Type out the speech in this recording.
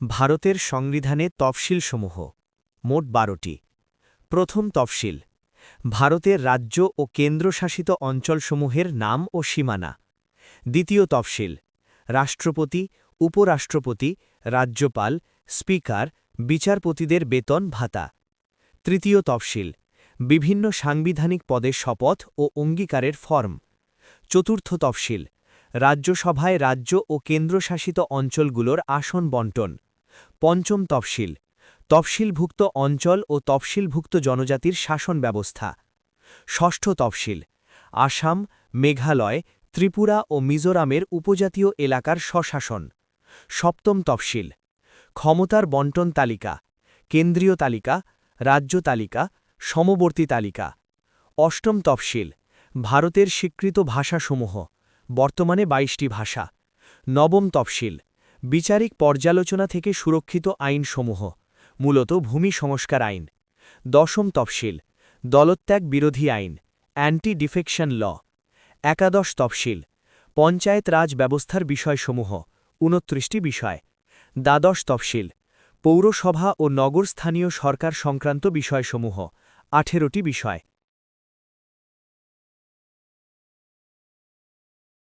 ভারতের সংবিধানে তফসিলসমূহ। মোট বারোটি। প্রথম তফসিল, ভারতের রাজ্য ও কেন্দ্রশাসিত অঞ্চলসমূহের নাম ও সীমানা। দ্বিতীয় তফসিল, রাষ্ট্রপতি, উপরাষ্ট্রপতি, রাজ্যপাল, স্পিকার, বিচারপতিদের বেতন ভাতা। তৃতীয় তফসিল, বিভিন্ন সাংবিধানিক পদে শপথ ও অঙ্গীকারের ফর্ম। চতুর্থ তফসিল, রাজ্যসভায় রাজ্য ও কেন্দ্রশাসিত অঞ্চলগুলোর আসন বন্টন। পঞ্চম তফসিল, তফসিলভুক্ত অঞ্চল ও তফসিলভুক্ত জনজাতির শাসন ব্যবস্থা। ষষ্ঠ তফসিল, আসাম, মেঘালয়, ত্রিপুরা ও মিজোরামের উপজাতীয় এলাকার স্বশাসন। সপ্তম তফসিল, ক্ষমতার বন্টন তালিকা, কেন্দ্রীয় তালিকা, রাজ্য তালিকা, সমবর্তী তালিকা। অষ্টম তফসিল, ভারতের স্বীকৃত ভাষাসমূহ, বর্তমানে ২২টি ভাষা। নবম তফসিল বিচারিক পর্যালোচনা থেকে সুরক্ষিত আইনসমূহ, মূলত ভূমি সংস্কার আইন, দশম তফসিল, দলত্যাগ বিরোধী আইন অ্যান্টি ডিফেকশন ল, একাদশ তফসিল, পঞ্চায়েত রাজ ব্যবস্থার বিষয়সমূহ উনত্রিশটি বিষয়, দ্বাদশ তফসিল, পৌরসভা ও নগর স্থানীয় সরকার সংক্রান্ত বিষয়সমূহ, আঠেরোটি বিষয়।